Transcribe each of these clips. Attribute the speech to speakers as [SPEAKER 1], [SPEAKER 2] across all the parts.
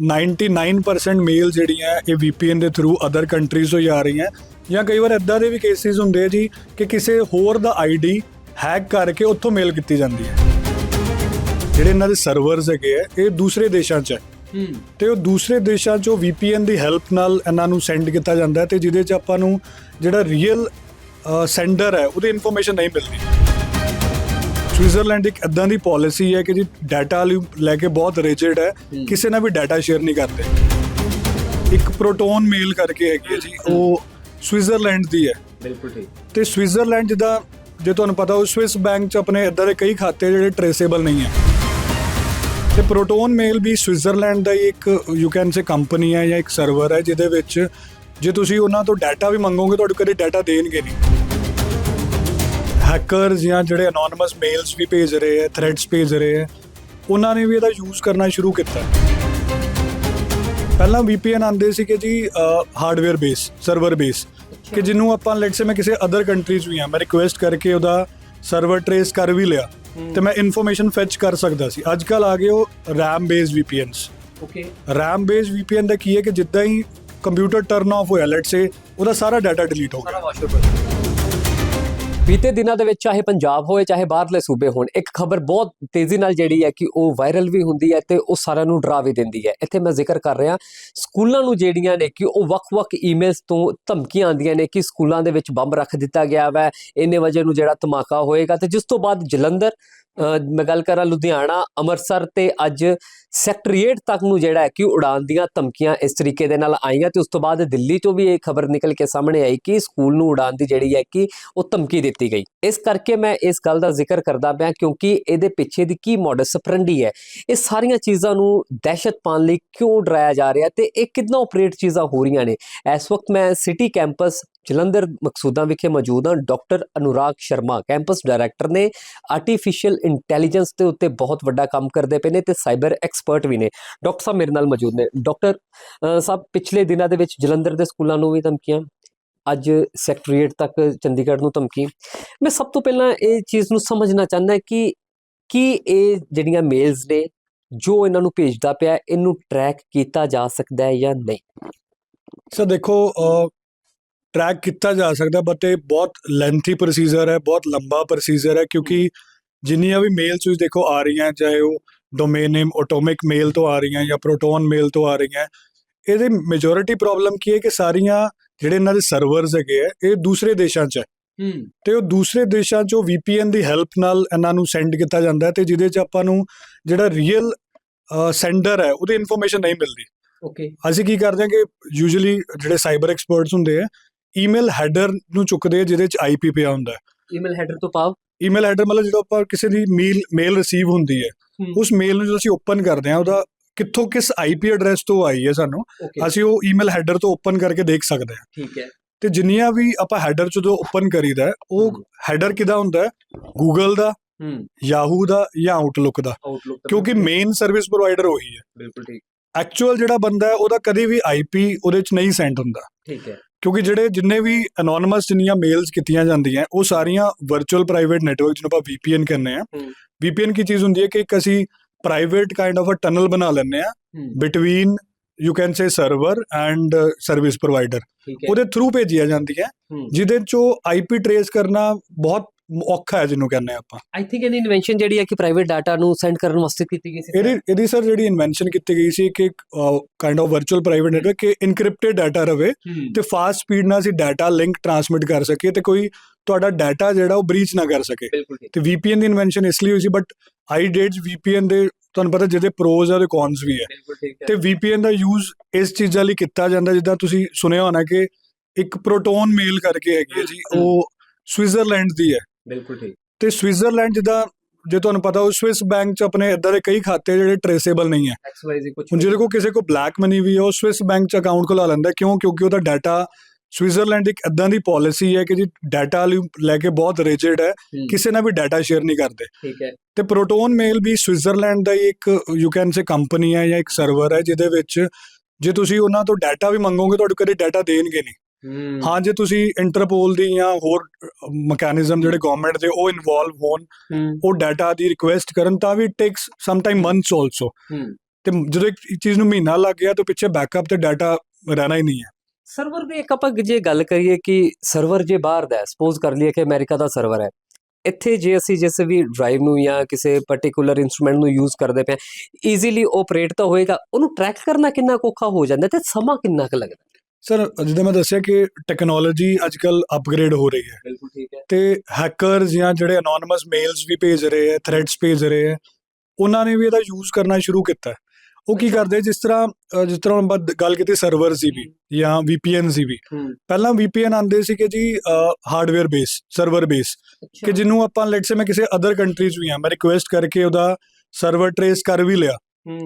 [SPEAKER 1] 99% ਮੇਲ ਜਿਹੜੀਆਂ ਇਹ VPN ਦੇ ਥਰੂ ਅਦਰ ਕੰਟਰੀਜ਼ ਤੋਂ ਆ ਰਹੀਆਂ ਜਾਂ ਕਈ ਵਾਰ ਇਦਾਂ ਦੇ ਵੀ ਕੇਸਿਸ ਹੁੰਦੇ ਆ ਜੀ ਕਿ ਕਿਸੇ ਹੋਰ ਦਾ ਆਈਡੀ ਹੈਕ ਕਰਕੇ ਉੱਥੋਂ ਮੇਲ ਕੀਤੀ ਜਾਂਦੀ ਹੈ। ਜਿਹੜੇ ਇਹਨਾਂ ਦੇ ਸਰਵਰਸ ਹੈਗੇ ਆ ਇਹ ਦੂਸਰੇ ਦੇਸ਼ਾਂ 'ਚ ਹੈ। ਤੇ ਉਹ ਦੂਸਰੇ ਦੇਸ਼ਾਂ 'ਚੋਂ VPN ਦੀ ਹੈਲਪ ਨਾਲ ਇਹਨਾਂ ਨੂੰ ਸੈਂਡ ਕੀਤਾ ਜਾਂਦਾ ਤੇ ਜਿਹਦੇ 'ਚ ਆਪਾਂ ਨੂੰ ਜਿਹੜਾ ਰੀਅਲ ਸੈਂਡਰ ਹੈ ਉਹਦੀ ਇਨਫੋਰਮੇਸ਼ਨ ਨਹੀਂ ਮਿਲਦੀ। ਸਵਿਟਜ਼ਰਲੈਂਡ ਇੱਕ ਇਦਾਂ ਦੀ ਪਾਲਿਸੀ ਹੈ ਕਿ ਜੀ ਡਾਟਾ ਲੈ ਕੇ ਬਹੁਤ ਰਿਜਿਡ ਹੈ ਕਿਸੇ ਨਾਲ ਵੀ ਡਾਟਾ ਸ਼ੇਅਰ ਨਹੀਂ ਕਰਦੇ। ਇੱਕ ਪ੍ਰੋਟੋਨ ਮੇਲ ਕਰਕੇ ਹੈਗੀ ਹੈ ਜੀ ਉਹ ਸਵਿਟਜ਼ਰਲੈਂਡ ਦੀ ਹੈ।
[SPEAKER 2] ਬਿਲਕੁਲ ਠੀਕ।
[SPEAKER 1] ਤੇ ਸਵਿਟਜ਼ਰਲੈਂਡ ਜਿੱਦਾਂ ਜੇ ਤੁਹਾਨੂੰ ਪਤਾ ਉਹ ਸਵਿਸ ਬੈਂਕ 'ਚ ਆਪਣੇ ਇਦਾਂ ਦੇ ਕਈ ਖਾਤੇ ਜਿਹੜੇ ਟ੍ਰੇਸੇਬਲ ਨਹੀਂ ਹੈ। ਤੇ ਪ੍ਰੋਟੋਨ ਮੇਲ ਵੀ ਸਵਿਟਜ਼ਰਲੈਂਡ ਦਾ ਹੀ ਇੱਕ ਯੂ ਕੈਨ ਸੇ ਕੰਪਨੀ ਹੈ ਜਾਂ ਇੱਕ ਸਰਵਰ ਹੈ ਜਿਹਦੇ ਵਿੱਚ ਜੇ ਤੁਸੀਂ ਉਹਨਾਂ ਤੋਂ ਡਾਟਾ ਵੀ ਮੰਗੋਗੇ ਤੁਹਾਡੇ ਕਦੇ ਡਾਟਾ ਦੇਣਗੇ ਨਹੀਂ। ਹੈਕਰਸ ਜਾਂ ਜਿਹੜੇ ਅਨੋਨਿਮਸ ਮੇਲਸ ਵੀ ਭੇਜ ਰਹੇ ਹੈ ਥ੍ਰੈਡਸ ਭੇਜ ਰਹੇ ਹੈ ਉਹਨਾਂ ਨੇ ਵੀ ਇਹਦਾ ਯੂਜ਼ ਕਰਨਾ ਸ਼ੁਰੂ ਕੀਤਾ। ਪਹਿਲਾਂ VPN ਆਂਦੇ ਸੀ ਕਿ ਜੀ ਹਾਰਡਵੇਅਰ ਬੇਸ ਸਰਵਰ ਬੇਸ ਕਿ ਜਿਹਨੂੰ ਆਪਾਂ ਲੈਟਸ ਸੇ ਮੈਂ ਕਿਸੇ ਅਦਰ ਕੰਟਰੀਜ਼ ਵੀ ਆ ਮੈਂ ਰਿਕੁਐਸਟ ਕਰਕੇ ਉਹਦਾ ਸਰਵਰ ਟ੍ਰੇਸ ਕਰ ਵੀ ਲਿਆ ਤੇ ਮੈਂ ਇਨਫੋਰਮੇਸ਼ਨ ਫੈਚ ਕਰ ਸਕਦਾ ਸੀ। ਅੱਜ ਕੱਲ ਆ ਗਏ ਉਹ RAM based VPNs
[SPEAKER 2] okay
[SPEAKER 1] RAM based VPN ਦਾ ਕੀ ਹੈ ਕਿ ਜਿੱਦਾਂ ਹੀ ਕੰਪਿਊਟਰ ਟਰਨ ਆਫ ਹੋਇਆ ਲੈਟਸ ਸੇ ਉਹਦਾ ਸਾਰਾ ਡਾਟਾ ਡਿਲੀਟ ਹੋ ਗਿਆ।
[SPEAKER 2] ਸਾਰਾ ਵਾਸ਼ਰ ਬੀਤੇ ਦਿਨਾਂ ਦੇ ਵਿੱਚ ਚਾਹੇ ਪੰਜਾਬ ਹੋਏ, ਚਾਹੇ ਬਾਹਰਲੇ ਸੂਬੇ ਹੋਣ, ਇੱਕ ਖਬਰ ਬਹੁਤ ਤੇਜ਼ੀ ਨਾਲ ਜਿਹੜੀ ਹੈ ਕਿ ਉਹ ਵਾਇਰਲ ਵੀ ਹੁੰਦੀ ਹੈ ਤੇ ਉਹ ਸਾਰਿਆਂ ਨੂੰ ਡਰਾ ਵੀ ਦਿੰਦੀ ਹੈ। ਇੱਥੇ ਮੈਂ ਜ਼ਿਕਰ ਕਰ ਰਿਹਾ, ਸਕੂਲਾਂ ਨੂੰ ਜਿਹੜੀਆਂ ਨੇ ਕਿ ਉਹ ਵੱਖ-ਵੱਖ ਈਮੇਲਸ ਤੋਂ ਧਮਕੀਆਂ ਆਉਂਦੀਆਂ ਨੇ ਕਿ ਸਕੂਲਾਂ ਦੇ ਵਿੱਚ ਬੰਬ ਰੱਖ ਦਿੱਤਾ ਗਿਆ ਵੈ, ਇੰਨੇ ਵਜੇ ਨੂੰ ਜਿਹੜਾ ਧਮਾਕਾ ਹੋਏਗਾ ਤੇ ਜਿਸ ਤੋਂ ਬਾਅਦ ਜਲੰਧਰ ਮੈਂ ਗੱਲ ਕਰਾਂ ਲੁਧਿਆਣਾ, ਅੰਮ੍ਰਿਤਸਰ ਤੇ ਅੱਜ ਸੈਕਟਰੀਏਟ ਤੱਕ ਨੂੰ ਜਿਹੜਾ ਹੈ ਕਿ ਉਡਾਨ ਦੀਆਂ ਧਮਕੀਆਂ ਇਸ ਤਰੀਕੇ ਦੇ ਨਾਲ ਆਈਆਂ ਤੇ ਉਸ ਤੋਂ ਬਾਅਦ ਦਿੱਲੀ ਤੋਂ ਵੀ ਇਹ ਖਬਰ ਨਿਕਲ ਕੇ ਸਾਹਮਣੇ ਆਈ ਕਿ ਸਕੂਲ ਨੂੰ ਉਡਾਨ ਦੀ ਜਿਹੜੀ ਹੈ ਕਿ ਉਹ ਧਮਕੀ ਦਿੱਤੀ ਗਈ। ਇਸ ਕਰਕੇ ਮੈਂ ਇਸ ਗੱਲ ਦਾ ਜ਼ਿਕਰ ਕਰਦਾ ਪਿਆ ਕਿਉਂਕਿ ਇਹਦੇ ਪਿੱਛੇ ਦੀ ਕੀ ਮੋਡਸ ਸਪਰੈਂਡੀ ਹੈ, ਇਹ ਸਾਰੀਆਂ ਚੀਜ਼ਾਂ ਨੂੰ ਦਹਿਸ਼ਤ ਪਾਉਣ ਲਈ ਕਿਉਂ ਡਰਾਇਆ ਜਾ ਰਿਹਾ ਤੇ ਇਹ ਕਿੰਨਾ ਆਪਰੇਟ ਚੀਜ਼ਾਂ ਹੋ ਰਹੀਆਂ ਨੇ? ਇਸ ਵਕਤ ਮੈਂ ਸਿਟੀ ਕੈਂਪਸ ਜਲੰਧਰ ਮਕਸੂਦਾਂ ਵਿਖੇ ਮੌਜੂਦ ਹਾਂ doctor Anurag Sharma, campus director ਨੇ ਆਰਟੀਫੀਸ਼ੀਅਲ ਇੰਟੈਲੀਜੈਂਸ ਦੇ ਉੱਤੇ ਬਹੁਤ ਵੱਡਾ ਕੰਮ ਕਰਦੇ ਪਏ ਨੇ ਤੇ ਸਾਈਬਰ ਐਕਸਪਰਟ ਵੀ ਨੇ। ਡਾਕਟਰ ਸਾਹਿਬ ਮੇਰੇ ਨਾਲ ਮੌਜੂਦ ਨੇ। ਡਾਕਟਰ ਸਾਹਿਬ, ਪਿਛਲੇ ਦਿਨਾਂ ਦੇ ਵਿੱਚ ਜਲੰਧਰ ਦੇ ਸਕੂਲਾਂ ਨੂੰ ਵੀ ਧਮਕੀਆਂ, ਅੱਜ ਸੈਕਟਰੀਏਟ ਤੱਕ ਚੰਡੀਗੜ੍ਹ ਨੂੰ ਧਮਕੀ ਮੈਂ ਸਭ ਤੋਂ ਪਹਿਲਾਂ ਇਹ ਚੀਜ਼ ਨੂੰ ਸਮਝਣਾ ਚਾਹੁੰਦਾ ਕਿ, ਕੀ ਇਹ ਜਿਹੜੀਆਂ ਮੇਲਸ ਨੇ, ਜੋ ਇਹਨਾਂ ਨੂੰ ਭੇਜਦਾ ਪਿਆ, ਇਹਨੂੰ ਟਰੈਕ ਕੀਤਾ ਜਾ ਸਕਦਾ ਹੈ ਜਾਂ ਨਹੀਂ?
[SPEAKER 1] ਸੋ ਦੇਖੋ ਟਰੈਕ ਕੀਤਾ ਜਾ ਸਕਦਾ ਬਟ ਇਹ ਬਹੁਤ ਲੈਂਥੀ ਪ੍ਰੋਸੀਜਰ ਹੈ ਬਹੁਤ ਲੰਬਾ ਪ੍ਰੋਸੀਜਰ ਹੈ ਕਿਉਂਕਿ ਜਿੰਨੀਆਂ ਵੀ ਮੇਲ ਤੁਸੀਂ ਦੇਖੋ ਆ ਰਹੀਆਂ ਚਾਹੇ ਉਹ ਡੋਮੇਨ ਨੇਮ ਆਟੋਮਿਕ ਮੇਲ ਤੋਂ ਆ ਰਹੀਆਂ ਜਾਂ ਪ੍ਰੋਟੋਨ ਮੇਲ ਤੋਂ ਆ ਰਹੀਆਂ ਇਹਦੇ ਮੈਜੋਰਿਟੀ ਪ੍ਰੋਬਲਮ ਕੀ ਹੈ ਕਿ ਸਾਰੀਆਂ ਜਿਹੜੇ ਇਹਨਾਂ ਦੇ ਸਰਵਰਸ ਹੈਗੇ ਆ ਇਹ ਦੂਸਰੇ ਦੇਸ਼ਾਂ 'ਚ ਹੈ।
[SPEAKER 2] ਹੂੰ।
[SPEAKER 1] ਤੇ ਉਹ ਦੂਸਰੇ ਦੇਸ਼ਾਂ 'ਚੋਂ VPN ਦੀ ਹੈਲਪ ਨਾਲ ਇਹਨਾਂ ਨੂੰ ਸੈਂਡ ਕੀਤਾ ਜਾਂਦਾ ਹੈ ਤੇ ਜਿਹਦੇ 'ਚ ਆਪਾਂ ਨੂੰ ਜਿਹੜਾ ਰੀਅਲ ਸੈਂਡਰ ਹੈ ਉਹਦੀ ਇਨਫੋਰਮੇਸ਼ਨ ਨਹੀਂ ਮਿਲਦੀ।
[SPEAKER 2] ਓਕੇ
[SPEAKER 1] ਅਸੀਂ ਕੀ ਕਰਦੇ ਹਾਂ ਕਿ ਯੂਜੂਲੀ ਜਿਹੜੇ ਸਾਈਬਰ ਐਕਸਪਰਟਸ ਹੁੰਦੇ ਆ ਈਮੇਲ ਹੈਡਰ ਨੂੰ ਚੁੱਕਦੇ ਆ ਜਿਹਦੇ 'ਚ ਆਈਪੀ ਪਿਆ ਹੁੰਦਾ ਹੈ।
[SPEAKER 2] ਈਮੇਲ ਹੈਡਰ ਤੋਂ ਪਾਵ
[SPEAKER 1] ਈਮੇਲ ਹੈਡਰ ਮਤਲਬ ਜਦੋਂ ਆਪਾਂ ਕਿਸੇ ਦੀ ਮੇਲ ਮੇਲ ਰਿਸੀਵ ਹੁੰਦੀ ਹੈ। ਉਸ ਮੇਲ ਨੂੰ ਜਦੋਂ ਅਸੀਂ ਓਪਨ ਕਰਦੇ ਹਾਂ ਉਹਦਾ ਕਿੱਥੋਂ ਕਿਸ ਆਈਪੀ ਐਡਰੈਸ ਤੋਂ ਆਈ ਹੈ ਸਾਨੂੰ ਅਸੀਂ ਉਹ ਈਮੇਲ ਹੈਡਰ ਤੋਂ ਓਪਨ ਕਰਕੇ ਦੇਖ ਸਕਦੇ ਹਾਂ।
[SPEAKER 2] ਠੀਕ ਹੈ।
[SPEAKER 1] ਤੇ ਜਿੰਨੀਆਂ ਵੀ ਆਪਾਂ ਹੈਡਰ ਚ ਜਦੋਂ ਓਪਨ ਕਰੀਦਾ ਹੈ, ਉਹ ਹੈਡਰ ਕਿਹਦਾ ਹੁੰਦਾ ਹੈ? ਗੂਗਲ ਦਾ
[SPEAKER 2] ਹੂੰ।
[SPEAKER 1] ਯਾਹੂ ਦਾ ਜਾਂ ਆਊਟਲੁੱਕ ਦਾ। ਕਿਉਂਕਿ ਮੇਨ ਸਰਵਿਸ ਪ੍ਰੋਵਾਈਡਰ ਉਹੀ ਹੈ।
[SPEAKER 2] ਬਿਲਕੁਲ ਠੀਕ।
[SPEAKER 1] ਐਕਚੁਅਲ ਜਿਹੜਾ ਬੰਦਾ ਹੈ ਉਹਦਾ ਕਦੀ ਵੀ ਆਈਪੀ ਉਹਦੇ ਚ ਨਹੀਂ ਸੈਂਡ ਹੁੰਦਾ।
[SPEAKER 2] ਠੀਕ ਹੈ।
[SPEAKER 1] ਕਿਉਂਕਿ ਜਿਹੜੇ ਜਿੰਨੇ ਵੀ ਅਨੋਨਿਮਸ ਜਿੰਨੀਆਂ ਮੇਲਸ ਕੀਤੀਆਂ ਜਾਂਦੀਆਂ ਉਹ ਸਾਰੀਆਂ ਵਰਚੁਅਲ ਪ੍ਰਾਈਵੇਟ ਨੈਟਵਰਕ ਜਿਹਨੂੰ ਆਪਾਂ VPN ਕਹਿੰਦੇ ਆ। VPN ਕੀ ਚੀਜ਼ ਹੁੰਦੀ ਹੈ ਕਿ ਇੱਕ ਅਸੀਂ private kind of a tunnel ਬਣਾ ਲੈਂਦੇ ਆ between you can say server and service provider ਉਹਦੇ ਥਰੂ ਭੇਜੀਆਂ ਜਾਂਦੀਆਂ।
[SPEAKER 2] ਹੂੰ।
[SPEAKER 1] ਜਿਹਦੇ ਚੋਂ ਆਈਪੀ ਟ੍ਰੇਸ ਕਰਨਾ ਬਹੁਤ ਔਖਾ ਹੈ ਜਿਹਨੂੰ ਕਹਿੰਦੇ ਆਪਾਂ।
[SPEAKER 2] ਆਈ ਥਿੰਕ ਇਹਦੀ ਇਨਵੈਂਸ਼ਨ ਜਿਹੜੀ ਹੈ ਕਿ ਪ੍ਰਾਈਵੇਟ ਡਾਟਾ ਨੂੰ ਸੈਂਡ ਕਰਨ ਵਾਸਤੇ ਕੀਤੀ ਗਈ ਸੀ।
[SPEAKER 1] ਇਹਦੀ ਇਹਦੀ ਸਰ ਜਿਹੜੀ ਇਨਵੈਂਸ਼ਨ ਕੀਤੀ ਗਈ ਸੀ ਕਿ kind of virtual private network ਕਿ ਇਨਕ੍ਰਿਪਟਡ ਡਾਟਾ ਰਵੇ ਤੇ ਫਾਸਟ ਸਪੀਡ ਨਾਲ ਅਸੀਂ ਡਾਟਾ ਲਿੰਕ ਟਰਾਂਸਮਿਟ ਕਰ ਸਕੀਏ ਤੇ ਕੋਈ ਤੁਹਾਡਾ ਡਾਟਾ ਜਿਹੜਾ ਉਹ ਬ੍ਰੀਚ ਨਾ ਕਰ ਸਕੇ। ਤੇ VPN ਦੀ ਇਨਵੈਂਸ਼ਨ ਇਸ ਲਈ ਹੋਈ ਸੀ ਬਟ ਆਈ ਡੇਟਸ VPN ਦੇ ਤੁਹਾਨੂੰ ਪਤਾ ਜਿਹਦੇ ਪ੍ਰੋਜ਼ ਆ ਤੇ ਕੌਨਸ ਵੀ ਹੈ। ਤੇ VPN ਦਾ ਯੂਜ਼ ਇਸ ਚੀਜ਼ਾਂ ਲਈ ਕੀਤਾ ਜਾਂਦਾ ਜਿੱਦਾਂ ਤੁਸੀਂ ਸੁਣਿਆ ਹੋਣਾ ਕਿ ਇੱਕ ਪ੍ਰੋਟੋਨ ਮੇਲ ਕਰਕੇ ਹੈਗੀ ਹੈ ਜੀ ਉਹ ਸਵਿਟਜ਼ਰਲੈਂਡ ਦੀ ਹੈ।
[SPEAKER 2] ਬਿਲਕੁਲ ਠੀਕ।
[SPEAKER 1] ਤੇ ਸਵਿਟਜ਼ਰਲੈਂਡ ਜਿੱਦਾਂ ਜੇ ਤੁਹਾਨੂੰ ਪਤਾ ਉਹ ਸਵਿਸ ਬੈਂਕ 'ਚ ਆਪਣੇ ਇਦਾਂ ਦੇ ਕਈ ਖਾਤੇ ਜਿਹੜੇ ਟ੍ਰੇਸੇਬਲ ਨਹੀਂ ਹੈ।
[SPEAKER 2] ਕੁਝ
[SPEAKER 1] ਹੁਣ ਜਿਹਦੇ ਕੋਲ ਕਿਸੇ ਕੋ ਬਲੈਕ ਮਨੀ ਵੀ ਹੈ ਉਹ ਸਵਿਸ ਬੈਂਕ 'ਚ ਅਕਾਊਂਟ ਖੁਲਾ ਲੈਂਦਾ ਕਿਉਂ? ਕਿਉਂਕਿ ਉਹਦਾ ਡਾਟਾ ਸਵਿਟਜ਼ਰਲੈਂਡ ਇੱਕ ਇਦਾਂ ਦੀ ਪਾਲਿਸੀ ਹੈ ਕਿ ਜੀ ਡਾਟਾ ਲੈ ਕੇ ਬਹੁਤ ਰਿਜਿਡ ਹੈ ਕਿਸੇ ਨਾਲ ਵੀ ਡਾਟਾ ਸ਼ੇਅਰ ਨਹੀਂ ਕਰਦੇ।
[SPEAKER 2] ਠੀਕ ਹੈ।
[SPEAKER 1] ਤੇ ਪ੍ਰੋਟੋਨ ਮੇਲ ਵੀ ਸਵਿਟਜ਼ਰਲੈਂਡ ਦਾ ਹੀ ਇੱਕ ਯੂ ਕੈਨ ਸੇ ਕੰਪਨੀ ਹੈ ਜਾਂ ਇੱਕ ਸਰਵਰ ਹੈ ਜਿਹਦੇ ਵਿੱਚ ਜੇ ਤੁਸੀਂ ਉਹਨਾਂ ਤੋਂ ਡਾਟਾ ਵੀ ਮੰਗੋਗੇ ਤੁਹਾਡੇ ਕਦੇ ਡਾਟਾ ਦੇਣਗੇ ਨਹੀਂ।
[SPEAKER 2] ਹੂੰ।
[SPEAKER 1] ਜੇ ਤੁਸੀਂ ਇੰਟਰਪੋਲ ਦੀ ਜਾਂ ਹੋਰ ਮੈਕੈਨਿਜ਼ਮ ਜਿਹੜੇ ਗਵਰਨਮੈਂਟ ਦੇ ਉਹ ਇਨਵੋਲਵ ਹੋਣ ਉਹ ਡਾਟਾ ਦੀ ਰਿਕੁਐਸਟ ਕਰਨ ਤਾਂ ਵੀ takes some time months also ਤੇ ਜਦੋਂ ਇੱਕ ਚੀਜ਼ ਨੂੰ ਮਹੀਨਾ ਲੱਗ ਗਿਆ ਤਾਂ ਪਿੱਛੇ ਬੈਕਅਪ ਤੇ ਡਾਟਾ ਰਹਿਣਾ ਹੀ ਨਹੀਂ ਹੈ।
[SPEAKER 2] ਸਰਵਰ ਦੀ ਇੱਕ ਆਪਾਂ ਜੇ ਗੱਲ ਕਰੀਏ ਕਿ ਸਰਵਰ ਜੇ ਬਾਹਰ ਦਾ ਸਪੋਜ਼ ਕਰ ਲਈਏ ਕਿ ਅਮਰੀਕਾ ਦਾ ਸਰਵਰ ਹੈ। ਇੱਥੇ ਜੇ ਅਸੀਂ ਜਿਸ ਵੀ ਡਰਾਈਵ ਨੂੰ ਜਾਂ ਕਿਸੇ ਪਾਰਟਿਕੂਲਰ ਇਨਸਟਰੂਮੈਂਟ ਨੂੰ ਯੂਜ਼ ਕਰਦੇ ਪਏ ਈਜ਼ੀਲੀ ਆਪਰੇਟ ਤਾਂ ਹੋਏਗਾ ਉਹਨੂੰ ਟਰੈਕ ਕਰਨਾ ਕਿੰਨਾ ਕੁ ਔਖਾ ਹੋ ਜਾਂਦਾ ਤੇ ਸਮਾਂ ਕਿੰਨਾ ਕੁ ਲੱਗਦਾ।
[SPEAKER 1] ਸਰ ਜਿੱਦਾਂ ਮੈਂ ਦੱਸਿਆ ਕਿ ਟੈਕਨੋਲੋਜੀ ਅੱਜਕੱਲ ਅਪਗ੍ਰੇਡ ਹੋ ਰਹੀ ਹੈ।
[SPEAKER 2] ਬਿਲਕੁਲ ਠੀਕ ਹੈ।
[SPEAKER 1] ਤੇ ਹੈਕਰਸ ਜਾਂ ਜਿਹੜੇ ਅਨੋਨਿਮਸ ਮੇਲਸ ਵੀ ਭੇਜ ਰਹੇ ਹੈ ਥ੍ਰੈਡਸ ਭੇਜ ਰਹੇ ਹੈ ਉਹਨਾਂ ਨੇ ਵੀ ਇਹਦਾ ਯੂਜ਼ ਕਰਨਾ ਸ਼ੁਰੂ ਕੀਤਾ। ਉਹ ਕੀ ਕਰਦੇ ਜਿਸ ਤਰ੍ਹਾਂ ਜਿਸ ਤਰ੍ਹਾਂ ਆਪਾਂ ਗੱਲ ਕੀਤੀ ਸਰਵਰ ਸੀ ਵੀ ਜਾਂ VPN ਸੀ ਵੀ। ਪਹਿਲਾਂ VPN ਆਂਦੇ ਸੀ ਕਿ ਜੀ ਹਾਰਡਵੇਅਰ ਬੇਸ ਸਰਵਰ ਬੇਸ ਕਿ ਜਿਹਨੂੰ ਆਪਾਂ ਲੈਟਸ ਸੇ ਮੈਂ ਕਿਸੇ ਅਦਰ ਕੰਟਰੀਜ਼ ਵੀ ਆ ਮੈਂ ਰਿਕੁਐਸਟ ਕਰਕੇ ਉਹਦਾ ਸਰਵਰ ਟ੍ਰੇਸ ਕਰ ਵੀ ਲਿਆ।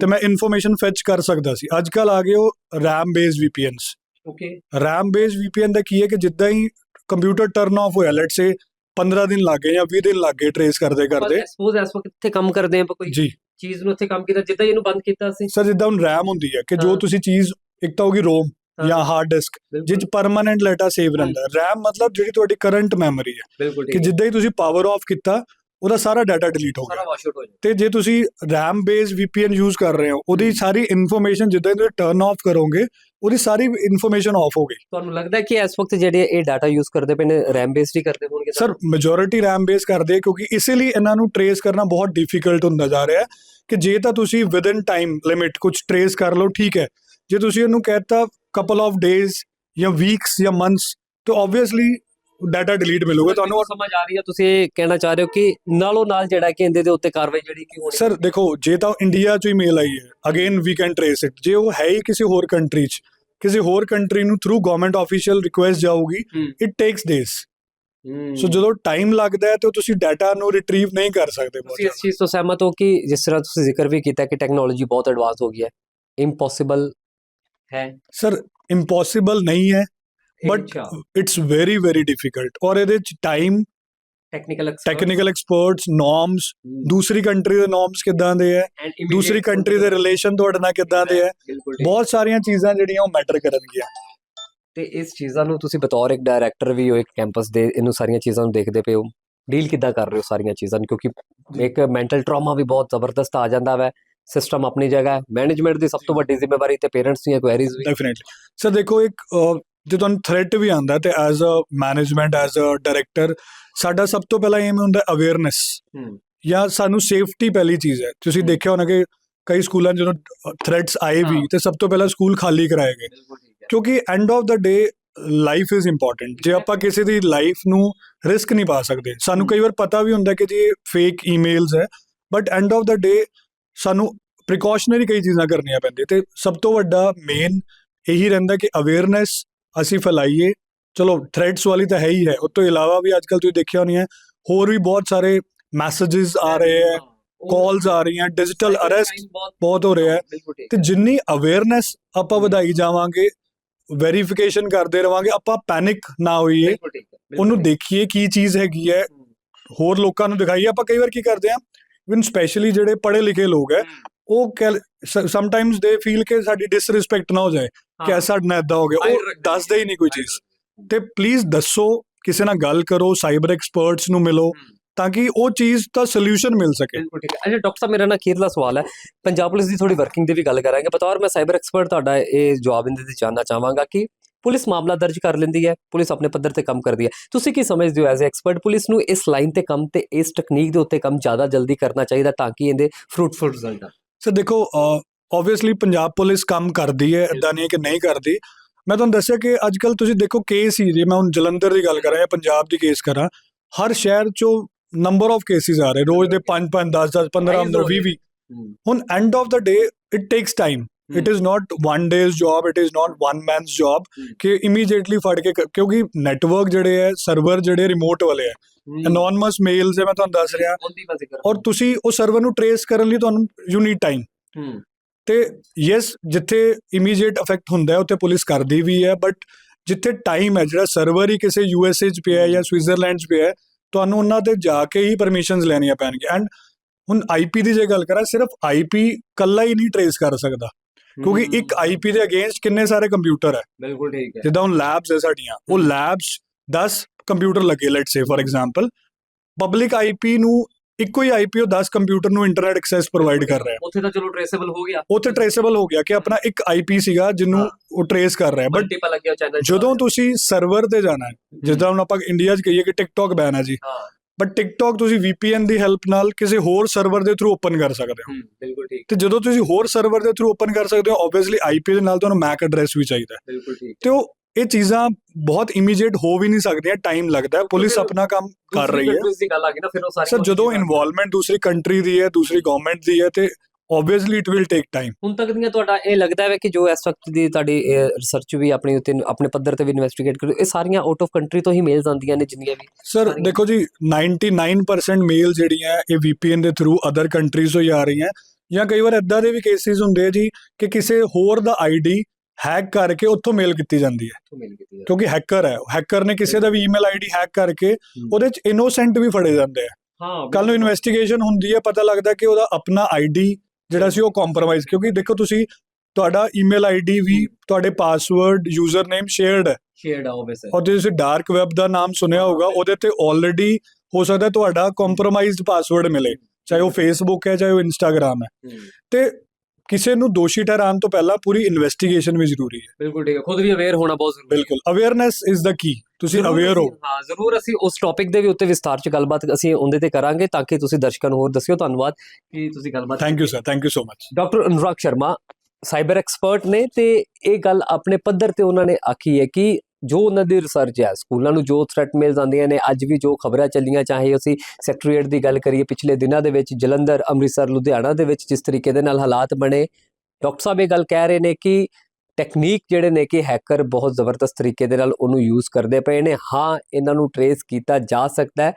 [SPEAKER 1] ਤੇ ਮੈਂ ਇਨਫੋਰਮੇਸ਼ਨ ਫੈਚ ਕਰ ਸਕਦਾ ਸੀ। ਅੱਜ ਕੱਲ ਆ ਗਏ ਉਹ RAM based VPNs
[SPEAKER 2] okay
[SPEAKER 1] RAM based VPN ਦਾ ਕੀ ਹੈ ਕਿ ਜਿੱਦਾਂ ਹੀ ਕੰਪਿਊਟਰ ਟਰਨ ਆਫ ਹੋਇਆ ਲੈਟਸ ਸੇ 15 ਦਿਨ ਲੱਗੇ ਜਾਂ 20 ਦਿਨ ਲੱਗੇ ਟ੍ਰੇਸ ਕਰਦੇ ਕਰਦੇ।
[SPEAKER 2] ਸਪੋਜ਼ ਇਸ ਵਕਤ ਇੱਥੇ ਕੰਮ ਕਰਦੇ ਆਪਾਂ ਕੋਈ
[SPEAKER 1] ਜੀ।
[SPEAKER 2] ਚੀਜ਼ ਨੂੰ ਇੱਥੇ ਕੰਮ ਕੀਤਾ ਜਿੱਦਾਂ ਇਹਨੂੰ ਬੰਦ ਕੀਤਾ ਸੀ
[SPEAKER 1] ਸਰ ਜਿੱਦਾਂ ਹੁਣ RAM ਹੁੰਦੀ ਹੈ ਕਿ ਜੋ। ਤੁਸੀਂ ਚੀਜ਼ ਇੱਕ ਤਾਂ ਹੋਗੀ ROM। ਜਾਂ ਹਾਰਡ ਡਿਸਕ ਜਿਹ ਚ ਪਰਮਾਨੈਂਟ ਡਾਟਾ ਸੇਵ ਰਹਿੰਦਾ। RAM ਮਤਲਬ ਜਿਹੜੀ ਤੁਹਾਡੀ ਕਰੰਟ ਮੈਮਰੀ ਹੈ ਕਿ ਜਿੱਦਾਂ ਹੀ ਤੁਸੀਂ ਪਾਵਰ ਆਫ ਕੀਤਾ ਉਹਦਾ ਸਾਰਾ ਡਾਟਾ ਡਿਲੀਟ ਹੋ ਗਿਆ।
[SPEAKER 2] ਸਾਰਾ ਵਾਸ਼ ਆਊਟ ਹੋ ਜਾਂਦਾ
[SPEAKER 1] ਤੇ ਜੇ ਤੁਸੀਂ RAM ਬੇਸਡ VPN ਯੂਜ਼ ਕਰ ਰਹੇ ਹੋ ਉਹਦੀ ਸਾਰੀ ਇਨਫੋਰਮੇਸ਼ਨ ਜਿੱਦਾਂ ਹੀ ਤੁਸੀਂ ਟਰਨ ਆਫ ਕਰੋਗੇ ਉਹਦੀ ਸਾਰੀ ਇਨਫੋਰਮੇਸ਼ਨ ਆਫ ਹੋ ਗਈ।
[SPEAKER 2] ਤੁਹਾਨੂੰ ਲੱਗਦਾ ਕਿ ਇਸ ਵਕਤ ਜਿਹੜੇ ਇਹ ਡਾਟਾ ਯੂਜ਼ ਕਰਦੇ ਪਏ ਨੇ RAM ਬੇਸਡ ਹੀ ਕਰਦੇ ਹੋਣਗੇ
[SPEAKER 1] ਸਰ? ਮੈਜੋਰਿਟੀ RAM ਬੇਸ ਕਰਦੇ ਕਿਉਂਕਿ ਇਸੇ ਲਈ ਇਹਨਾਂ ਨੂੰ ਟਰੇਸ ਕਰਨਾ ਬਹੁਤ ਡਿਫਿਕਲਟ ਹੁੰਦਾ ਜਾ ਰਿਹਾ ਹੈ ਕਿ ਜੇ ਤਾਂ ਤੁਸੀਂ ਵਿਦ ਇਨ ਟਾਈਮ ਲਿਮਿਟ ਕੁਝ ਟਰੇਸ ਕਰ ਲਓ ਠੀਕ ਹੈ। ਜੇ ਤੁਸੀਂ ਉਹਨੂੰ ਕਹਿਤਾ ਕਪਲ ਆਫ ਡੇਜ਼ ਜਾਂ ਵੀਕਸ ਜਾਂ ਮੰਥਸ ਤਾਂ ਆਬਵੀਅਸਲੀ ਡਾਟਾ ਡਿਲੀਟ ਮਿਲੂਗਾ ਤੁਹਾਨੂੰ। ਔਰ
[SPEAKER 2] ਸਮਝ ਆ ਰਹੀ ਹੈ ਤੁਸੀਂ ਇਹ ਕਹਿਣਾ ਚਾਹ ਰਹੇ ਹੋ ਕਿ ਨਾਲੋਂ ਨਾਲ ਜਿਹੜਾ ਕਿ ਇਹਦੇ ਦੇ ਉੱਤੇ ਕਾਰਵਾਈ ਜਿਹੜੀ ਕਿ ਹੋਣੀ
[SPEAKER 1] ਸਰ ਦੇਖੋ ਜੇ ਤਾਂ ਇੰਡੀਆ ਚੋਂ ਹੀ ਮੇਲ ਆਈ ਹੈ again we can trace it ਜੇ ਉਹ ਹੈ ਹੀ ਕਿਸੇ ਹੋਰ ਕੰਟਰੀ 'ਚ ਕਿਸੇ ਹੋਰ ਕੰਟਰੀ ਨੂੰ ਥਰੂ ਗਵਰਨਮੈਂਟ ਆਫੀਸ਼ੀਅਲ ਰਿਕੁਐਸਟ ਜਾਊਗੀ। ਇਟ ਟੇਕਸ
[SPEAKER 2] ਹੂੰ।
[SPEAKER 1] ਸੋ ਜਦੋਂ ਟਾਈਮ ਲੱਗਦਾ ਹੈ ਤਾਂ ਤੁਸੀਂ ਡਾਟਾ ਨੂੰ ਰਿਟਰੀਵ ਨਹੀਂ ਕਰ ਸਕਦੇ ਬਹੁਤ
[SPEAKER 2] ਤੁਸੀਂ ਇਸ ਚੀਜ਼ ਤੋਂ ਸਹਿਮਤ ਹੋ ਕਿ ਜਿਸ ਤਰ੍ਹਾਂ ਤੁਸੀਂ ਜ਼ਿਕਰ ਵੀ ਕੀਤਾ ਕਿ ਟੈਕਨੋਲੋਜੀ ਬਹੁਤ ਐਡਵਾਂਸ ਹੋ ਗਈ ਹੈ ਇੰਪੋਸੀਬਲ ਹੈ
[SPEAKER 1] ਸਰ ਇੰਪੋਸੀਬਲ ਨਹੀਂ ਹੈ but it's very very difficult ਔਰ ਇਹਦੇ ਚ time
[SPEAKER 2] technical
[SPEAKER 1] technical experts norms ਦੂਸਰੀ ਕੰਟਰੀ ਦੇ ਨਾਰਮਸ ਕਿੱਦਾਂ ਦੇ ਹੈ ਦੂਸਰੀ ਕੰਟਰੀ ਦੇ ਰਿਲੇਸ਼ਨ ਤੁਹਾਡੇ ਨਾਲ ਕਿੱਦਾਂ ਦੇ ਹੈ। ਬਹੁਤ ਸਾਰੀਆਂ ਚੀਜ਼ਾਂ ਜਿਹੜੀਆਂ ਉਹ ਮੈਟਰ ਕਰਨਗੀਆਂ
[SPEAKER 2] ਤੇ ਇਸ ਚੀਜ਼ਾਂ ਨੂੰ ਤੁਸੀਂ ਬਤੌਰ ਇੱਕ ਡਾਇਰੈਕਟਰ ਵੀ ਹੋ ਇੱਕ ਕੈਂਪਸ ਦੇ ਇਹਨੂੰ ਸਾਰੀਆਂ ਚੀਜ਼ਾਂ ਨੂੰ ਦੇਖਦੇ ਪਏ ਹੋ ਡੀਲ ਕਿੱਦਾਂ ਕਰ ਰਹੇ ਹੋ ਸਾਰੀਆਂ ਚੀਜ਼ਾਂ ਨੂੰ ਕਿਉਂਕਿ ਇੱਕ ਮੈਂਟਲ ਟਰਾਮਾ ਵੀ ਬਹੁਤ ਜ਼ਬਰਦਸਤ ਆ ਜਾਂਦਾ ਵੈ ਸਿਸਟਮ ਆਪਣੀ ਜਗ੍ਹਾ ਹੈ ਮੈਨੇਜਮੈਂਟ ਦੀ ਸਭ ਤੋਂ ਵੱਡੀ ਜ਼ਿੰਮੇਵਾਰੀ ਤੇ ਪੇਰੈਂਟਸ ਦੀਆਂ ਕੁਐਰੀਜ਼ ਵੀ
[SPEAKER 1] ਡੈਫੀਨਿਟਲੀ ਸਰ ਦੇਖੋ ਇੱਕ ਜੇ ਤੁਹਾਨੂੰ ਥ੍ਰੈਟ ਵੀ ਆਂਦਾ ਤੇ as a management as a director ਸਾਡਾ ਸਭ ਤੋਂ ਪਹਿਲਾਂ ਏਮ ਹੁੰਦਾ ਅਵੇਅਰਨੈਸ ਜਾਂ ਸਾਨੂੰ ਸੇਫਟੀ ਪਹਿਲੀ ਚੀਜ਼ ਹੈ ਤੁਸੀਂ। ਦੇਖਿਆ ਹੋਣਾ ਕਿ ਕਈ ਸਕੂਲਾਂ ਜਦੋਂ ਥ੍ਰੈਟਸ ਆਏ ਵੀ। ਤੇ ਸਭ ਤੋਂ ਪਹਿਲਾਂ ਸਕੂਲ ਖਾਲੀ ਕਰਾਏ ਗਏ ਕਿਉਂਕਿ end of the day life is important ਜੇ ਆਪਾਂ ਕਿਸੇ ਦੀ ਲਾਈਫ ਨੂੰ ਰਿਸਕ ਨਹੀਂ ਪਾ ਸਕਦੇ ਸਾਨੂੰ। ਕਈ ਵਾਰ ਪਤਾ ਵੀ ਹੁੰਦਾ ਕਿ ਜੀ ਇਹ ਫੇਕ ਈਮੇਲਸ ਹੈ but end of the day ਸਾਨੂੰ ਪ੍ਰੀਕਾਸ਼ਨਰੀ ਕਈ ਚੀਜ਼ਾਂ ਕਰਨੀਆਂ ਪੈਂਦੀਆਂ ਤੇ ਸਭ ਤੋਂ ਵੱਡਾ ਮੇਨ ਇਹੀ ਰਹਿੰਦਾ ਕਿ ਅਵੇਅਰਨੈਸ ਅਸੀਂ ਫੈਲਾਈਏ। ਚਲੋ ਥ੍ਰੈਡਸ ਵਾਲੀ ਤਾਂ ਹੈ ਹੀ ਹੈ। ਉਸ ਤੋਂ ਇਲਾਵਾ ਵੀ ਅੱਜਕੱਲ ਤੁਸੀਂ ਦੇਖਿਆ ਹੋਣੀ ਹੈ ਹੋਰ ਵੀ ਬਹੁਤ ਸਾਰੇ ਮੈਸੇजेस ਆ ਰਹੇ ਹੈ ਕਾਲਸ ਆ ਰਹੀਆਂ ਡਿਜੀਟਲ ਅਰੈਸਟ ਬਹੁਤ ਹੋ ਰਿਹਾ ਹੈ। ਤੇ ਜਿੰਨੀ ਅਵੇਅਰਨੈਸ ਆਪਾਂ ਵਧਾਈ ਜਾਵਾਂਗੇ ਵੈਰੀਫਿਕੇਸ਼ਨ ਕਰਦੇ ਰਵਾਂਗੇ ਆਪਾਂ ਪੈਨਿਕ ਨਾ ਹੋਈਏ। ਉਹਨੂੰ ਦੇਖੀਏ ਕੀ ਚੀਜ਼ ਹੈਗੀ ਹੈ। ਹੋਰ ਲੋਕਾਂ ਨੂੰ ਦਿਖਾਈਏ। ਆਪਾਂ ਕਈ ਵਾਰ ਕੀ ਕਰਦੇ ਆ ਇਵਨ ਸਪੈਸ਼ਲੀ ਜਿਹੜੇ ਪੜ੍ਹੇ ਲਿਖੇ ਲੋਕ ਹੈ ਉਹ ਸਮ ਟਾਈਮਸ ਦੇ ਫੀਲ ਕਿ ਸਾਡੀ ਡਿਸਰਿਸਪੈਕਟ ਨਾ ਹੋ ਜਾਏ। ਕਿ ਸਾਡੇ ਨਾਲ ਏਦਾਂ ਹੋ ਗਿਆ। ਉਹ ਦੱਸਦੇ ਹੀ ਨਹੀਂ ਕੋਈ ਚੀਜ਼। ਤੇ ਪਲੀਜ਼ ਦੱਸੋ ਕਿਸੇ ਨਾਲ ਗੱਲ ਕਰੋ ਸਾਈਬਰ ਐਕਸਪਰਟਸ ਨੂੰ ਮਿਲੋ ਤਾਂ ਕਿ ਉਹ ਚੀਜ਼ ਦਾ ਸੋਲੂਸ਼ਨ ਮਿਲ ਸਕੇ।
[SPEAKER 2] ਬਿਲਕੁਲ ਠੀਕ ਹੈ। ਅੱਛਾ ਡਾਕਟਰ ਸਾਹਿਬ ਮੇਰਾ ਨਾ ਅਖੀਰਲਾ ਸਵਾਲ ਹੈ। ਪੰਜਾਬ ਪੁਲਿਸ ਦੀ ਥੋੜੀ ਵਰਕਿੰਗ ਦੀ ਵੀ ਗੱਲ ਕਰਾਂਗੇ ਬਤੌਰ ਮੈਂ ਸਾਈਬਰ ਐਕਸਪਰਟ ਤੁਹਾਡਾ ਇਹ ਜਵਾਬ ਇਹਦੇ ਤੇ ਜਾਨਣਾ ਚਾਹਾਂਗਾ ਕਿ ਪੁਲਿਸ ਮਾਮਲਾ ਦਰਜ ਕਰ ਲੈਂਦੀ ਹੈ ਪੁਲਿਸ ਆਪਣੇ ਪੱਧਰ ਤੇ ਕੰਮ ਕਰਦੀ ਹੈ। ਤੁਸੀਂ ਕੀ ਸਮਝਦੇ ਹੋ ਐਜ਼ ਐਕਸਪਰਟ ਪੁਲਿਸ ਨੂੰ ਇਸ ਲਾਈਨ ਤੇ ਕੰਮ ਤੇ ਇਸ ਟੈਕਨੀਕ ਦੇ ਉੱਤੇ ਕੰਮ ਜ਼ਿਆਦਾ ਜਲਦੀ ਕਰਨਾ ਚਾਹੀਦਾ ਤਾਂ ਕਿ ਇਹਦੇ ਫਰੂਟਫੁਲ ਰਿਜ਼ਲਟ ਆ?
[SPEAKER 1] ਸਰ ਦੇਖੋ ਆਬਵੀਅਸਲੀ ਪੰਜਾਬ ਪੁਲਿਸ ਕੰਮ ਕਰਦੀ ਹੈ ਇਦਾਂ ਨਹੀਂ ਕਿ ਨਹੀਂ ਕਰਦੀ। ਮੈਂ ਤੁਹਾਨੂੰ ਦੱਸਿਆ ਕਿ ਅੱਜ ਕੱਲ ਤੁਸੀਂ ਦੇਖੋ ਕੇਸ ਹੀ ਜੇ ਮੈਂ ਹੁਣ ਜਲੰਧਰ ਦੀ ਗੱਲ ਕਰਾਂ ਜਾਂ ਪੰਜਾਬ ਦੀ ਕੇਸ ਕਰਾਂ ਹਰ ਸ਼ਹਿਰ ਚੋਂ ਨੰਬਰ ਆਫ ਕੇਸਿਸ ਆ ਰਹੇ ਰੋਜ਼ ਦੇ 5 5 10 10 15
[SPEAKER 2] Rise ਹੋ
[SPEAKER 1] 20
[SPEAKER 2] ਰਹੀ
[SPEAKER 1] 20 ਹੁਣ end of the day it takes time it is not one day's job it is not one man's job. ਕਿ ਇਮੀਡੀਏਟਲੀ ਫੜ ਕੇ ਕਿਉਂਕਿ ਨੈਟਵਰਕ ਜਿਹੜੇ ਹੈ ਸਰਵਰ ਜਿਹੜੇ ਰਿਮੋਟ ਵਾਲੇ ਹੈ। ਅਨੋਨਮਸ ਮੇਲਸ ਹੈ ਮੈਂ ਤੁਹਾਨੂੰ ਦੱਸ ਰਿਹਾ। ਔਰ ਤੁਸੀਂ ਉਹ ਸਰਵਰ ਨੂੰ ਟਰੇਸ ਕਰਨ ਲਈ ਤੁਹਾਨੂੰ ਯੂ ਨੀਡ ਟਾਈਮ ਤੇ ਯੈਸ ਜਿੱਥੇ ਇਮੀਡੀਏਟ ਇਫੈਕਟ ਹੁੰਦਾ ਹੈ ਉੱਥੇ ਪੁਲਿਸ ਕਰਦੀ ਵੀ ਹੈ ਬਟ ਜਿੱਥੇ ਟਾਈਮ ਹੈ ਜਿਹੜਾ ਸਰਵਰ ਹੀ ਕਿਸੇ ਯੂਐਸਏ ਚ ਪਿਆ ਹੈ ਜਾਂ ਸਵਿਟਜ਼ਰਲੈਂਡ ਚ ਪਿਆ ਹੈ ਤੁਹਾਨੂੰ ਉਹਨਾਂ ਤੇ ਜਾ ਕੇ ਹੀ ਪਰਮਿਸ਼ਨਸ ਲੈਣੀਆਂ ਪੈਣਗੀਆਂ। ਐਂਡ ਹੁਣ ਆਈਪੀ ਦੀ ਜੇ ਗੱਲ ਕਰਾਂ ਸਿਰਫ ਆਈਪੀ ਕੱਲਾ ਹੀ ਨਹੀਂ ਟਰੇਸ ਕਰ ਸਕਦਾ। ਕਿਉਂਕਿ ਇੱਕ ਆਈਪੀ ਦੇ ਅਗੇਂਸਟ ਕਿੰਨੇ ਸਾਰੇ ਕੰਪਿਊਟਰ ਹੈ।
[SPEAKER 2] ਬਿਲਕੁਲ ਠੀਕ ਹੈ।
[SPEAKER 1] ਜਿੱਦਾਂ ਹੁਣ ਲੈਬਸ ਹੈ ਸਾਡੀਆਂ ਉਹ। ਲੈਬਸ 10 ਕੰਪਿਊਟਰ ਲੱਗੇ let's say for example public IP ਨੂੰ ਇੱਕੋ ਹੀ ਆਈਪੀ ਉਹ 10 ਕੰਪਿਊਟਰ ਨੂੰ ਇੰਟਰਨੈਟ ਐਕਸੈਸ ਪ੍ਰੋਵਾਈਡ ਕਰ ਰਿਹਾ ਹੈ।
[SPEAKER 2] ਉੱਥੇ ਤਾਂ ਚਲੋ ਟ੍ਰੇਸੇਬਲ ਹੋ ਗਿਆ।
[SPEAKER 1] ਉੱਥੇ ਟ੍ਰੇਸੇਬਲ ਹੋ ਗਿਆ ਕਿ ਆਪਣਾ ਇੱਕ ਆਈਪੀ ਸੀਗਾ ਜਿਹਨੂੰ। ਉਹ ਟ੍ਰੇਸ ਕਰ ਰਿਹਾ ਬਟ
[SPEAKER 2] ਮਲਟੀਪਲ ਲੱਗਿਆ ਚੈਨਲ
[SPEAKER 1] ਜਦੋਂ ਤੁਸੀਂ ਸਰਵਰ ਤੇ ਜਾਣਾ ਹੈ ਜਿੱਦਾਂ ਹੁਣ ਆਪਾਂ ਇੰਡੀਆ 'ਚ ਕਹੀਏ ਕਿ ਟਿਕਟੌਕ ਬੈਨ ਹੈ ਜੀ।
[SPEAKER 2] ਹਾਂ।
[SPEAKER 1] ਬਟ ਟਿਕਟੌਕ ਤੁਸੀਂ VPN ਦੀ ਹੈਲਪ ਨਾਲ ਕਿਸੇ ਹੋਰ ਸਰਵਰ ਦੇ ਥਰੂ ਓਪਨ ਕਰ ਸਕਦੇ ਹੋ।
[SPEAKER 2] ਹੂੰ ਬਿਲਕੁਲ ਠੀਕ।
[SPEAKER 1] ਤੇ ਜਦੋਂ ਤੁਸੀਂ ਹੋਰ ਸਰਵਰ ਦੇ ਥਰੂ ਓਪਨ ਕਰ ਸਕਦੇ ਹੋ ਆਬਵੀਅਸਲੀ ਆਈਪੀ ਦੇ ਨਾਲ ਤੁਹਾਨੂੰ ਮੈਕ ਐਡਰੈਸ ਵੀ ਚਾਹੀਦਾ ਹੈ।
[SPEAKER 2] ਬਿਲਕੁਲ ਠੀਕ।
[SPEAKER 1] ਤੇ ਉਹ ਇਹ ਚੀਜ਼ਾਂ ਬਹੁਤ ਇਮੀਡੀਏਟ ਹੋ ਵੀ ਨਹੀਂ ਸਕਦੀਆਂ ਟਾਈਮ ਲੱਗਦਾ ਹੈ। ਪੁਲਿਸ ਆਪਣਾ ਕੰਮ ਕਰ ਰਹੀ ਹੈ।
[SPEAKER 2] ਦੀ ਗੱਲ ਆ ਗਈ ਨਾ ਫਿਰ ਉਹ ਸਾਰੀ
[SPEAKER 1] ਸਰ ਜਦੋਂ ਇਨਵੋਲਵਮੈਂਟ ਦੂਸਰੀ ਕੰਟਰੀ ਦੀ ਹੈ ਦੂਸਰੀ ਗਵਰਨਮੈਂਟ ਦੀ ਹੈ ਤੇ obviously it will take time
[SPEAKER 2] ਹੁਣ ਤੱਕ ਦੀਆਂ ਤੁਹਾਡਾ ਇਹ ਲੱਗਦਾ ਹੈ ਕਿ ਜੋ ਇਸ ਵਕਤ ਦੀ ਤੁਹਾਡੀ ਰਿਸਰਚ ਵੀ ਆਪਣੀ ਉੱਤੇ ਆਪਣੇ ਪੱਧਰ ਤੇ ਵੀ ਇਨਵੈਸਟੀਗੇਟ ਕਰੋ ਇਹ ਸਾਰੀਆਂ ਆਊਟ ਆਫ ਕੰਟਰੀ ਤੋਂ ਹੀ ਮੇਲਸ ਆਉਂਦੀਆਂ ਨੇ ਜਿੰਨੀਆਂ ਵੀ
[SPEAKER 1] ਸਰ। ਦੇਖੋ ਜੀ 99% ਮੇਲ ਜਿਹੜੀਆਂ ਇਹ VPN ਦੇ ਥਰੂ ਅਦਰ ਕੰਟਰੀਜ਼ ਤੋਂ ਹੀ ਆ ਰਹੀਆਂ। ਜਾਂ ਕਈ ਵਾਰ ਇਦਾਂ ਦੇ ਵੀ ਕੇਸਿਸ ਹੁੰਦੇ ਆ ਜੀ ਕਿ ਕਿਸੇ ਹੋਰ ਦਾ ਆਈਡੀ ਹੈਕ ਕਰਕੇ ਉੱਥੋਂ ਮੇਲ ਕੀਤੀ ਜਾਂਦੀ ਹੈ।
[SPEAKER 2] ਤੋਂ ਮਿਲ ਕੀਤੀ
[SPEAKER 1] ਕਿਉਂਕਿ ਹੈਕਰ ਹੈ ਹੈਕਰ ਨੇ ਕਿਸੇ ਦਾ ਵੀ ਈਮੇਲ ਆਈਡੀ ਹੈਕ ਕਰਕੇ ਉਹਦੇ ਚ ਇਨੋਸੈਂਟ ਵੀ ਫੜੇ ਜਾਂਦੇ ਆ।
[SPEAKER 2] ਹਾਂ
[SPEAKER 1] ਕੱਲ ਨੂੰ ਇਨਵੈਸਟੀਗੇਸ਼ਨ ਹੁੰਦੀ ਹੈ ਪਤਾ ਲੱਗਦਾ ਕਿ ਉਹਦਾ ਆਪਣਾ ਆਈਡੀ ਜਿਹੜਾ ਸੀ ਉਹ ਕੰਪਰੋਮਾਈਜ਼ ਕਿਉਂਕਿ ਦੇਖੋ ਤੁਸੀਂ ਤੁਹਾਡਾ ਈਮੇਲ ਆਈਡੀ ਵੀ ਤੁਹਾਡੇ ਪਾਸਵਰਡ ਯੂਜ਼ਰ ਨੇਮ ਸ਼ੇਅਰਡ ਹੈ।
[SPEAKER 2] ਸ਼ੇਅਰਡ ਆਓ ਵੈਸੇ
[SPEAKER 1] ਔਰ ਜੇ ਤੁਸੀਂ ਡਾਰਕ ਵੈਬ ਦਾ ਨਾਮ ਸੁਣਿਆ ਹੋਗਾ ਉਹਦੇ ਤੇ ਆਲਰੇਡੀ ਹੋ ਸਕਦਾ ਤੁਹਾਡਾ ਕੰਪਰੋਮਾਈਜ਼ਡ ਪਾਸਵਰਡ ਮਿਲੇ। ਚਾਹੇ ਉਹ ਫੇਸਬੁੱਕ ਹੈ ਚਾਹੇ ਉਹ ਇੰਸਟਾਗ੍ਰam ਹੈ। ਤੇ ਕਿਸੇ ਨੂੰ ਦੋਸ਼ੀ ਠਹਿਰਾਉਣ ਤੋਂ ਪਹਿਲਾਂ ਪੂਰੀ ਇਨਵੈਸਟੀਗੇਸ਼ਨ ਵੀ ਜ਼ਰੂਰੀ ਹੈ।
[SPEAKER 2] ਬਿਲਕੁਲ ਠੀਕ ਹੈ ਖੁਦ ਵੀ ਅਵੇਅਰ ਹੋਣਾ ਬਹੁਤ ਜ਼ਰੂਰੀ ਹੈ।
[SPEAKER 1] ਬਿਲਕੁਲ ਅਵੇਅਰਨੈਸ ਇਜ਼ ਦਾ ਕੀ ਤੁਸੀਂ ਅਵੇਅਰ ਹੋ।
[SPEAKER 2] ਹਾਂ ਜ਼ਰੂਰ ਅਸੀਂ ਉਸ ਟੌਪਿਕ ਦੇ ਵੀ ਉੱਤੇ ਵਿਸਤਾਰ ਚ ਗੱਲਬਾਤ ਅਸੀਂ ਉਹਦੇ ਤੇ ਕਰਾਂਗੇ ਤਾਂ ਕਿ ਤੁਸੀਂ ਦਰਸ਼ਕਾਂ ਨੂੰ ਹੋਰ ਦੱਸਿਓ। ਧੰਨਵਾਦ ਕਿ ਤੁਸੀਂ ਗੱਲਬਾਤ
[SPEAKER 1] thank you sir thank you so much
[SPEAKER 2] doctor Anurag Sharma cyber expert ਨੇ ਤੇ ਇਹ ਗੱਲ ਆਪਣੇ ਪੱਧਰ ਤੇ ਉਹਨਾਂ ਨੇ ਆਖੀ ਹੈ ਕਿ ਜੋ ਉਹਨਾਂ ਦੀ ਰਿਸਰਚ ਹੈ, ਸਕੂਲਾਂ ਨੂੰ ਜੋ ਥ੍ਰੈਟ ਮੇਲਸ ਆਉਂਦੀਆਂ ਨੇ, ਅੱਜ ਵੀ ਜੋ ਖਬਰਾਂ ਚੱਲੀਆਂ, ਚਾਹੇ ਅਸੀਂ ਸੈਕਟਰੀਏਟ ਦੀ ਗੱਲ ਕਰੀਏ, ਪਿਛਲੇ ਦਿਨਾਂ ਦੇ ਵਿੱਚ ਜਲੰਧਰ, ਅੰਮ੍ਰਿਤਸਰ, ਲੁਧਿਆਣਾ ਦੇ ਵਿੱਚ ਜਿਸ ਤਰੀਕੇ ਦੇ ਨਾਲ ਹਾਲਾਤ ਬਣੇ, ਡਾਕਟਰ ਸਾਹਿਬ ਇਹ ਗੱਲ ਕਹਿ ਰਹੇ ਨੇ ਕਿ ਟੈਕਨੀਕ ਜਿਹੜੇ ਨੇ ਕਿ ਹੈਕਰ ਬਹੁਤ ਜ਼ਬਰਦਸਤ ਤਰੀਕੇ ਦੇ ਨਾਲ ਉਹਨੂੰ ਯੂਜ਼ ਕਰਦੇ ਪਏ ਨੇ। ਹਾਂ, ਇਹਨਾਂ ਨੂੰ ਟਰੇਸ ਕੀਤਾ ਜਾ ਸਕਦਾ ਹੈ।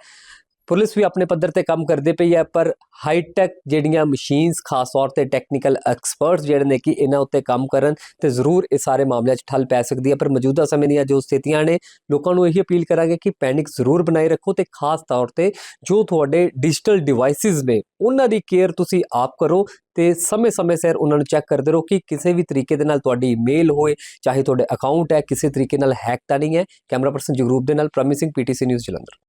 [SPEAKER 2] ਪੁਲਿਸ ਵੀ ਆਪਣੇ ਪੱਧਰ ਤੇ ਕੰਮ ਕਰਦੇ ਪਈ ਹੈ, ਪਰ ਹਾਈਟੈਕ ਜਿਹੜੀਆਂ ਮਸ਼ੀਨਸ ਖਾਸ ਤੌਰ ਤੇ ਟੈਕਨੀਕਲ ਐਕਸਪਰਟਸ ਜਿਹੜੇ ਨੇ ਕਿ ਇਹਨਾਂ ਉੱਤੇ ਕੰਮ ਕਰਨ ਤੇ ਜ਼ਰੂਰ ਇਹ ਸਾਰੇ ਮਾਮਲਿਆਂ 'ਚ ਠੱਲ ਪੈ ਸਕਦੀ ਹੈ। ਪਰ ਮੌਜੂਦਾ ਸਮੇਂ ਦੀਆਂ ਜੋ ਸਥਿਤੀਆਂ ਨੇ, ਲੋਕਾਂ ਨੂੰ ਇਹੀ ਅਪੀਲ ਕਰਾਂਗੇ ਕਿ ਪੈਨਿਕ ਜ਼ਰੂਰ ਬਣਾਈ ਰੱਖੋ ਤੇ ਖਾਸ ਤੌਰ ਤੇ ਜੋ ਤੁਹਾਡੇ ਡਿਜੀਟਲ ਡਿਵਾਈਸਿਸ ਨੇ, ਉਹਨਾਂ ਦੀ ਕੇਅਰ ਤੁਸੀਂ ਆਪ ਕਰੋ ਤੇ ਸਮੇਂ-ਸਮੇਂ ਸਿਰ ਉਹਨਾਂ ਨੂੰ ਚੈੱਕ ਕਰਦੇ ਰਹੋ ਕਿ ਕਿਸੇ ਵੀ ਤਰੀਕੇ ਦੇ ਨਾਲ ਤੁਹਾਡੀ ਮੇਲ ਹੋਏ, ਚਾਹੇ ਤੁਹਾਡੇ ਅਕਾਊਂਟ ਹੈ, ਕਿਸੇ ਤਰੀਕੇ ਨਾਲ ਹੈਕ ਤਾਂ ਨਹੀਂ ਹੈ। ਕੈਮਰਾ ਪਰਸਨ ਜਗਰੂਪ ਦੇ ਨਾਲ ਪ੍ਰੋਮਿਸਿੰਗ ਪੀਟੀਸੀ ਨਿਊਜ਼ ਜਲੰਧਰ।